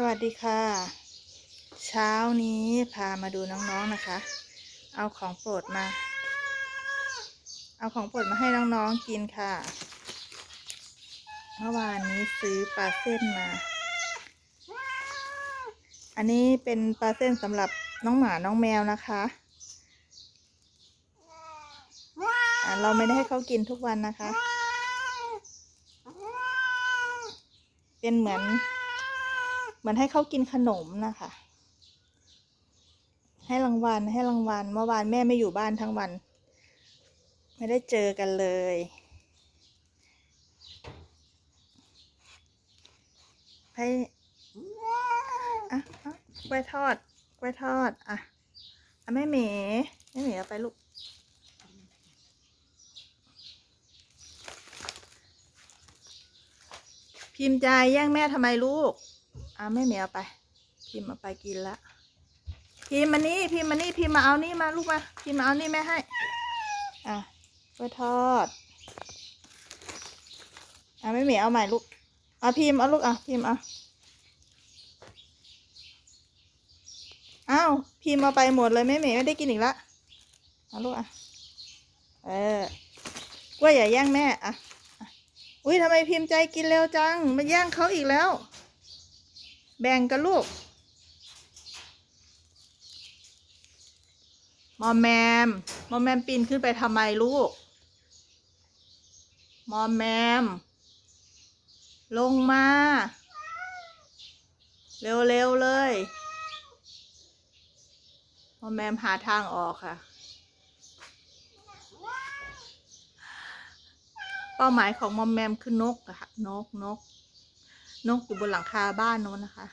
สวัสดีค่ะ เช้านี้พามาดูน้องๆนะคะ เอาของโปรดมา เอาของโปรดมาให้น้องๆกินค่ะ เมื่อวานนี้ซื้อปลาเส้นมา อันนี้เป็นปลาเส้นสำหรับน้องหมาน้องแมวนะคะอะเราไม่ได้ให้เขากินทุกวันนะคะ เป็นเหมือน เหมือนให้เขากินขนมนะคะ ให้รางวัลให้รางวัลเมื่อวานแม่ไม่อยู่บ้านทั้งวัน ไม่ได้เจอกันเลยให้อะอะกล้วยทอดกล้วยทอดอะอะแม่เหมแม่เหมเอาไปลูกพิมพ์ใจแย่งแม่ทำไมลูก อะแม่เหมียวไป พิมพ์เอาไปกินละพิมพ์มานี่พิมพ์มานี่พิมพ์มาเอานี่มาลูกมาพิมพ์มาเอานี่แม่ให้ อะกล้วยทอด อะแม่เหมียวเอาใหม่ลูกเอาพิมพ์เอาลูกอะพิมพ์เอาอ้าวพิมพ์เอาไปหมดเลยแม่เหมียวไม่ได้กินอีกละเอาลูกอะเออกล้วยอย่าแย่งแม่อะอุ้ยทำไมพิมพ์ใจกินเร็วจังมาแย่งเขาอีกแล้ว แบ่งกันลูก มอมแมม มอมแมมปีนขึ้นไปทำไมลูก มอมแมม ลงมา เร็วๆเลย มอมแมมหาทางออกค่ะ เป้าหมายของมอมแมมคือนกค่ะ นกนก นกอยู่บนหลังคาบ้านโน้นนะคะ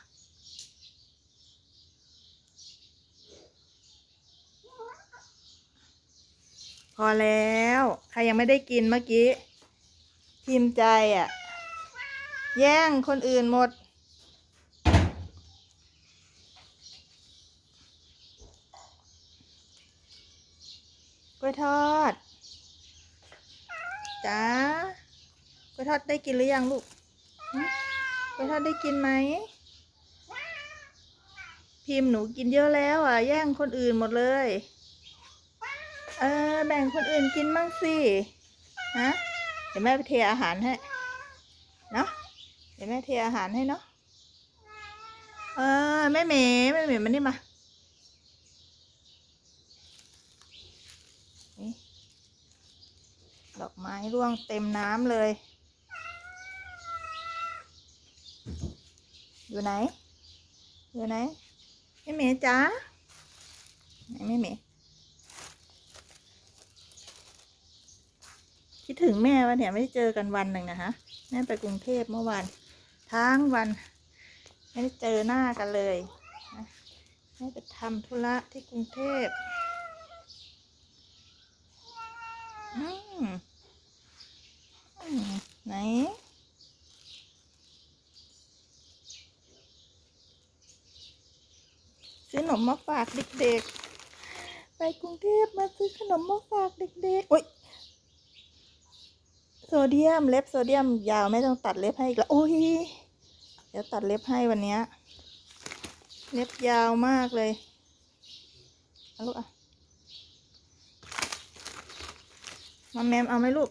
พอแล้ว ใครยังไม่ได้กินเมื่อกี้พิมใจอะ่ะ แย่งคนอื่นหมด กล้วยทอดจ้ากล้วยทอดได้กินหรือยังลูก หึกล้วยทอดได้กินไหม พิมพ์หนูกินเยอะแล้วอะ แย่งคนอื่นหมดเลย เออ แบ่งคนอื่นกินบ้างสิฮะเดี๋ยวแม่ไปเทอาหารให้ เนาะเดี๋ยวแม่เทอาหารให้เนาะเออแม่เหมแม่เหมมันนี่มาดอกไม้ร่วงเต็มน้ำเลย อยู่ไหน อยู่ไหนแม่เมย์จ้าไหนแม่เมย์คิดถึงแม่วะเนี่ยไม่ได้เจอกันวันหนึ่งนะคะแม่ไปกรุงเทพเมื่อวานทั้งวัน ไม่ได้เจอหน้ากันเลยแม่ไปทำธุระที่กรุงเทพอืมอืมไหน ซื้อขน มมาฝากเด็กๆ ไปกรุงเทพมาซื้อขนมมาฝากเด็กๆโอ๊ยโซเดียมเล็บโซเดียมยาวไม่ต้องตัดเล็บให้อีกแล้วโอ้ยเดี๋ยวตัดเล็บให้วันนี้เล็บยาวมากเลยเอาลูกอะมาแมมเอาไหมลูก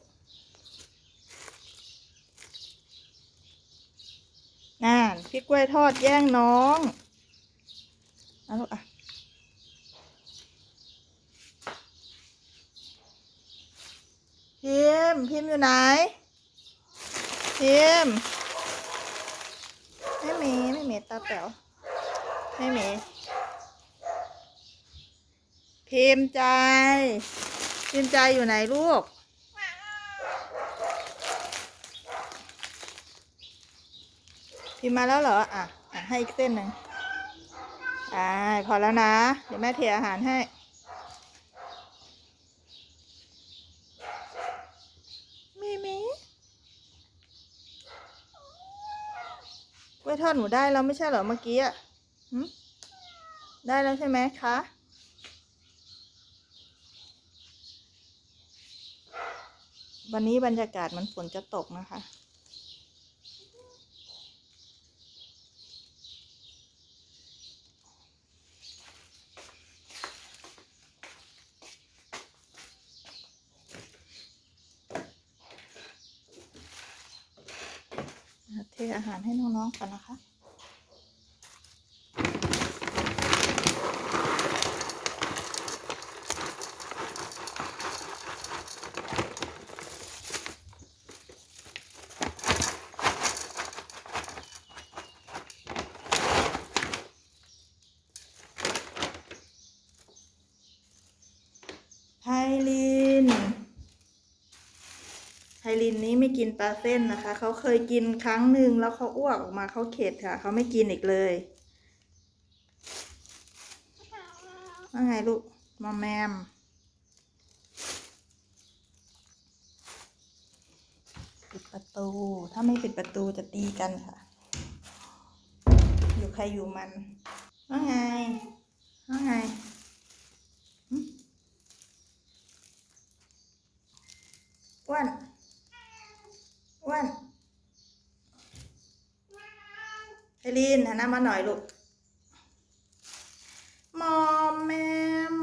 น่านพี่กล้วยทอดแย่งน้อง เอาลูกอะพิมพิมอยู่ไหนพิมไม่มีไม่มีตาแป๋วไม่มีพิมใจ พิมใจอยู่ไหนลูกพิมมาแล้วเหรออะอะให้อีกเส้นหนึ่ง อ่าพอแล้วนะ เดี๋ยวแม่เทอาหารให้มีมีกล้วยทอดหนูได้แล้วไม่ใช่เหรอเมื่อกี้อะหึได้แล้วใช่ไหมคะวันนี้บรรยากาศมันฝนจะตกนะคะ เทอาหารให้น้องๆก่อนนะคะ ไพลิน ไพ ลินนี้ไม่กินปลาเส้นนะคะ เขาเคยกินครั้งหนึ่งแล้วเขาอ้วกออกมาเขาเข็ดค่ะ เขาไม่กินอีกเลยว่าไงลูกมอมแมมปิดประตู ถ้าไม่ปิดประตูจะตีกันค่ะ อยู่ใครอยู่มันว่าไงว่าไงหึอ้วนอ้วนไอรี น้ามาหน่อยลูกมอมแมม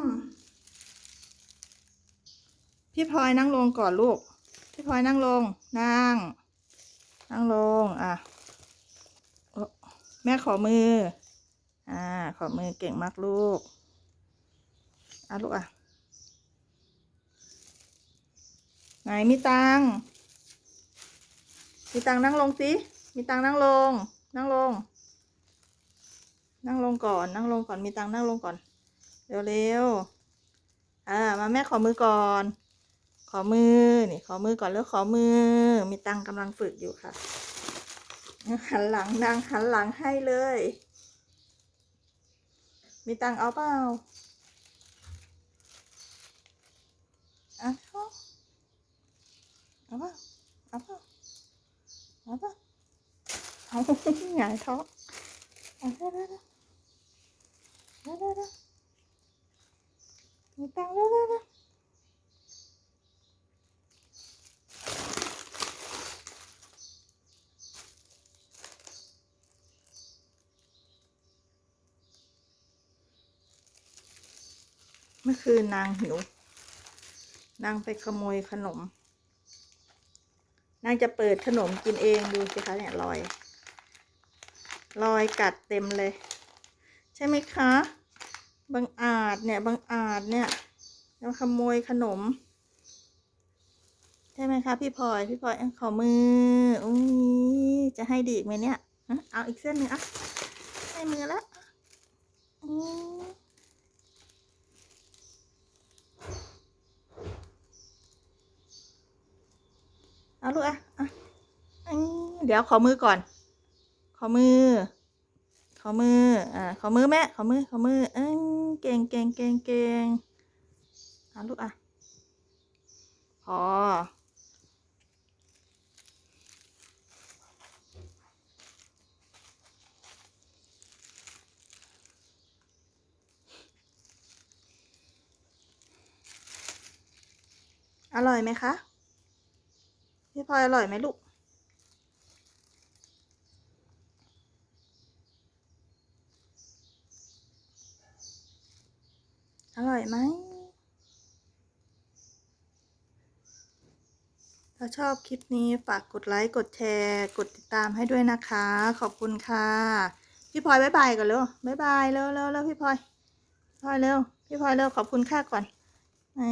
พี่พลอยนั่งลงก่อนลูก พี่พลอยนั่งลง นั่ง นั่งลง อะ แม่ขอมือ อ่า ขอมือเก่งมากลูก อะลูกอะ ไหนมีตัง มีตังนั่งลงสิ มีตังนั่งลง นั่งลง นั่งลงก่อน นั่งลงก่อน มีตังนั่งลงก่อน เร็วๆ อ่า มาแม่ขอมือก่อน ขอมือ นี่ ขอมือก่อนแล้วขอมือ มีตังค์กำลังฝึกอยู่ค่ะ หันหลังนางหันหลังให้เลย มีตังเอาเปล่าเอาเอาเปล่าเอาเปล่าเอาเปล่าเอาหงายท้องเอาได้ได้ได้ได้ได้ได้มีตังค์ได้ได้ได้เมื่อคืนนางหิว นางไปขโมยขนม นางจะเปิดขนมกินเองดูสิคะเนี่ยรอย รอยกัดเต็มเลย ช่ไหมคะ บางอาจเนี่ย บางอาจเนี่ยจะขโมยขนม ใช่ไหมคะ พี่พลอย พี่พลอยขอมือ อุ้ย จะให้ดีอีกไหมเนี่ย เอาอีกเส้นหนึ่งอะ ให้มือแล้วเอาลูกอะอะเดี๋ยวขอมือก่อน ขอมือ ขอมือ อ่า ขอมือแม่ ขอมือ ขอมือเอ้ยเก่งเก่งเก่งเก่งเอาลูกอะ พอ อร่อยไหมคะ พี่พลอยอร่อยไหมลูก อร่อยไหม ถ้าชอบคลิปนี้ฝากกดไลค์กดแชร์ กดติดตามให้ด้วยนะคะ ขอบคุณค่ะ พี่พลอยบายบายก่อนเร็วบายบายเร็วเร็วเร็วพี่พลอยพี่พลอยเร็วพี่พลอยเร็วขอบคุณค่าก่อนอ่า